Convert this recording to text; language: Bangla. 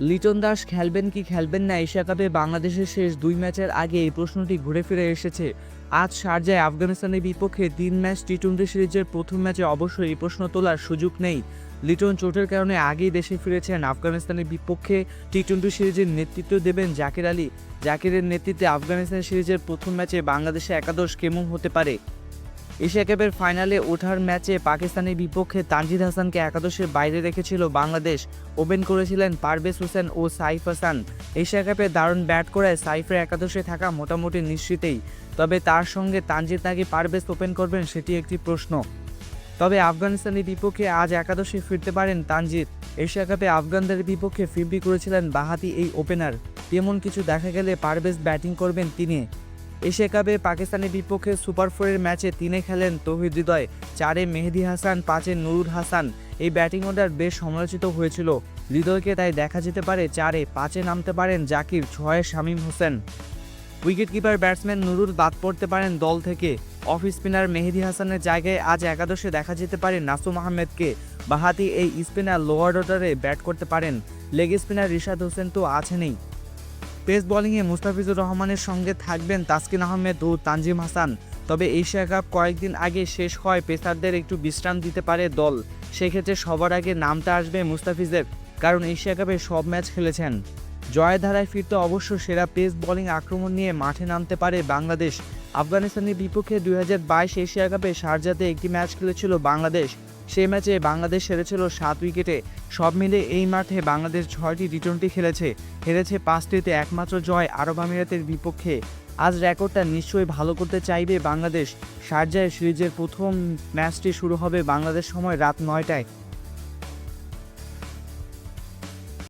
লিটন দাস খেলবেন কি খেলবেন না, এশিয়া কাপে বাংলাদেশের শেষ দুই ম্যাচের আগে এই প্রশ্নটি ঘুরে ফিরে এসেছে। আজ শারজায় আফগানিস্তানের বিপক্ষে তিন ম্যাচ টি টোয়েন্টি সিরিজের প্রথম ম্যাচে অবশ্যই এই প্রশ্ন তোলার সুযোগ নেই। লিটন চোটের কারণে আগেই দেশে ফিরেছেন আফগানিস্তানের বিপক্ষে টি টোয়েন্টি সিরিজের নেতৃত্ব দেবেন জাকির আলী। জাকিরের নেতৃত্বে আফগানিস্তান সিরিজের প্রথম ম্যাচে বাংলাদেশে একাদশ কেমন হতে পারে? এশিয়া কাপের ফাইনালে ওঠার ম্যাচে পাকিস্তানের বিপক্ষে তানজিদ হাসানকে একাদশের বাইরে রেখেছিল বাংলাদেশ। ওপেন করেছিলেন পারভেজ হোসেন ও সাইফ হাসান। এশিয়া কাপে দারুণ ব্যাট করায় সাইফের একাদশে থাকা মোটামুটি নিশ্চিতেই। তবে তার সঙ্গে তানজিদ নাকি পারভেজ ওপেন করবেন সেটি একটি প্রশ্ন। তবে আফগানিস্তানের বিপক্ষে আজ একাদশে ফিরতে পারেন তানজিদ। এশিয়া কাপে আফগানদের বিপক্ষে ফিরবি করেছিলেন বাহাতি এই ওপেনার। তেমন কিছু দেখা গেলে পারভেজ ব্যাটিং করবেন তিনি। এশিয়া কাপে পাকিস্তানের বিপক্ষে সুপার ফোরের ম্যাচে তিনে খেলেন তৌহিদ হৃদয়, চারে মেহেদি হাসান, পাঁচে নুরুল হাসান। এই ব্যাটিং অর্ডার বেশ সমালোচিত হয়েছিল। হৃদয়কে তাই দেখা যেতে পারে চারে, পাঁচে নামতে পারেন জাকির, ছয়ে Shamim Hossain. Wicket keeper batsman Nurul বাদ পড়তে পারেন দল থেকে। অফ স্পিনার মেহেদি হাসানের জায়গায় আজ একাদশে দেখা যেতে পারে নাসুম আহমেদকে। বাহাতি এই স্পিনার লোয়ার অর্ডারে ব্যাট করতে পারেন। লেগ স্পিনার রিশাদ হোসেন তো আছেনই। পেস বোলিংয়ে মুস্তাফিজুর রহমানের সঙ্গে থাকবেন তাসকিন আহমেদ ও তানজিম হাসান। তবে এশিয়া কাপ কয়েকদিন আগে শেষ হয় পেসারদের একটু বিশ্রাম দিতে পারে দল। সেক্ষেত্রে সবার আগে নামটা আসবে মুস্তাফিজের, কারণ এশিয়া কাপে সব ম্যাচ খেলেছেন। জয়ের ধারায় ফিরতে অবশ্য সেরা পেস বোলিং আক্রমণ নিয়ে মাঠে নামতে পারে বাংলাদেশ। আফগানিস্তানের বিপক্ষে দুই হাজার বাইশ এশিয়া কাপে শারজাতে একটি ম্যাচ খেলেছিল বাংলাদেশ। সেই ম্যাচে বাংলাদেশ হেরেছিল সাত উইকেটে। সব মিলে এই মাঠে বাংলাদেশ ছয়টি টি টোয়েন্টি খেলেছে। হেরেছে পাঁচটিতে একমাত্র জয় আরব আমিরাতের বিপক্ষে। আজ রেকর্ডটা নিশ্চয়ই ভালো করতে চাইবে বাংলাদেশ। শারজায় সিরিজের প্রথম ম্যাচটি শুরু হবে বাংলাদেশ সময় রাত নয়টায়।